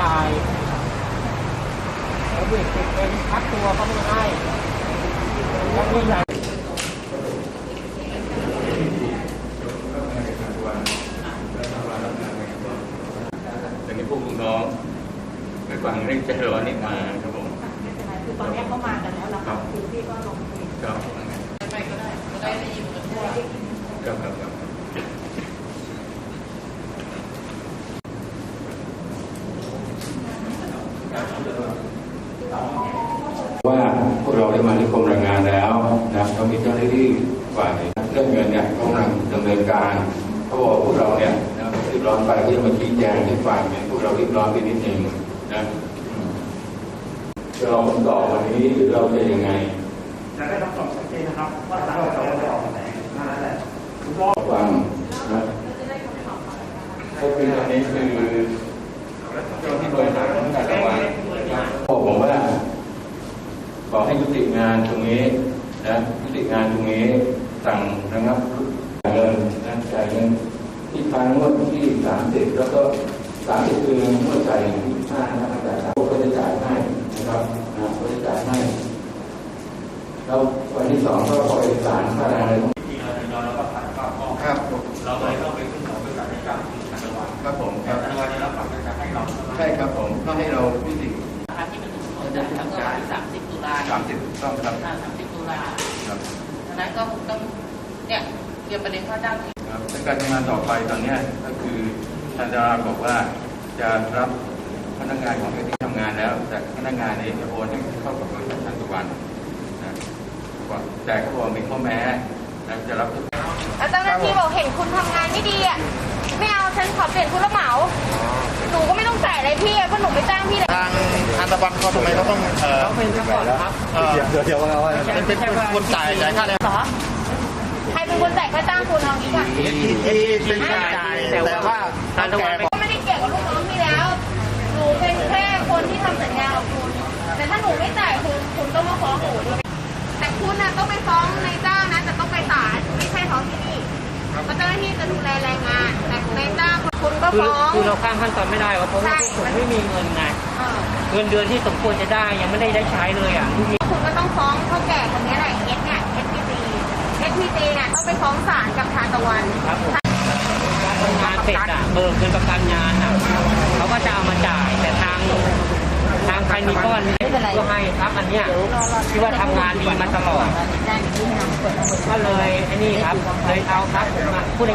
จ่ายแล้วเด็กติดเป็นพักตัวเขาไม่ให้แล้วนี่ใหญ่แต่นี่พวกลูกน้องไม่ฟังเรื่องใจร้อนนี่มาครับผมไม่เป็นไรคือตอนนี้เขามากันแล้วเราครับคือพี่ก็ลงคุยครับไปก็ได้ก็ได้ได้ยินกันทั่วครับครับครับ ว่าพวกเราได้มาที่กรมแรงงานแล้วนะก็มีเจ้าหน้าที่ฝ่ายเรื่องเงินเนี่ยกำลังดำเนินการเขาบอกว่าพวกเราเนี่ยนะรีบร้อนไปก็จะมาชี้แจงให้ฟังเนี่ยพวกเรารีบร้อนไปนิดนึงนะอืมจะรอคำตอบวันนี้หรือเราจะยังไงจะได้คำตอบชัดเจนนะครับว่าทางเราจะออกแถลงนั่นแหละผมรอฟังนะก็คือตอนนี้คือเจ้าที่บริหารของการระวัง บอกผมว่าขอให้ ยุติงานตรงนี้นะยุติงานตรงนี้สั่งระงับจ่ายเงินนะจ่ายเงินที่ค้างงวดที่สามสิบแล้วก็สามสิบคือเงินงวดจ่ายที่ห้านะครับจ่ายสามก็จะจ่ายให้นะครับนะก็จะจ่ายให้แล้ววันที่สองก็ขอเอกสารค่าแรงอะไรต้องที่เรายอมรับว่าผ่านข้าวข้อครับเราเลยต้องไปขึ้นของบริษัทให้การที่ธันวาครับผมคแต่รับธันวาจะรับปากจะให้เราใช่ครับผมก็ให้เราพิจิตรนะคะที่เป็นหมดจ่ายแล้วก็สามสิบตุ ลาสามสิบต้องครับสามสิบตุลาครับดังนั้นก็ต้องเนี่ยเกี่ยวประเด็นค่าจ้างครับในการทำงานต่อไปตอนเนี้ยก็คือทางดาราบอกว่าจะรับพนักงานของที่ทำงานแล้ว แต่พนักงานเองจะโอนให้เข้ากับบริษัททางตะวันนะแต่เขาบอกมีข้อแม้นะจะรับทุกแล้วเจ้าหน้าที่บอกเห็นคุณทำงานไม่ดีอะไม่เอาฉันขอเปลี่ยนผู้รับเหมาหนูก็ไม่ต้องจ่ายอะไรพี่อะเพราะหนู ตะวันเขาทำไมเขาต้องเอ่อเขาเป็นเจ้าของครับเอ่อเดี๋ยวเดี๋ยวเราเป็นเป็นคนจ่ายจ่ายค่าแรงเหรอใครเป็นคนจ่ายค่าจ้างคุณเอางี้ก่อนที่ที่เป็นค่าจ่ายแต่ว่าทางแกบอกก็ไม่ได้เกี่ยวกับลูกน้องพี่แล้วหนูเป็นแค่คนที่ทำสัญญากับคุณแต่ถ้าหนูไม่จ่ายคุณคุณต้องมาฟ้องหนูด้วยแต่คุณน่ะต้องไปฟ้องนายจ้า คุณก็คือฟ้องคือเราข้ามขั้นตอนไม่ได้ว่าเพราะว่าใช่ผมไม่มีเงินไงเออเงินเดือนที่สมควรจะได้ยังไม่ได้ได้ใช้เลยอะลูกนี้คุณก็ต้องฟ้องเท่าแก่คนนี้แหละเอสเนี่ย SPC SPC เนี่ยต้องไปฟ้องศาลกับทานตะวันครับผมทำงานเสร็จอะเบิกเงินประกันงานอะเขาก็จะเอามาจ่ายแต่ทางทางใครมีก้อนก็ให้ครับอันเนี้ยที่ว่าทำงานดีมาตลอดก็เลยไอ้นี่ครับเลยเอาครับผมมาพูด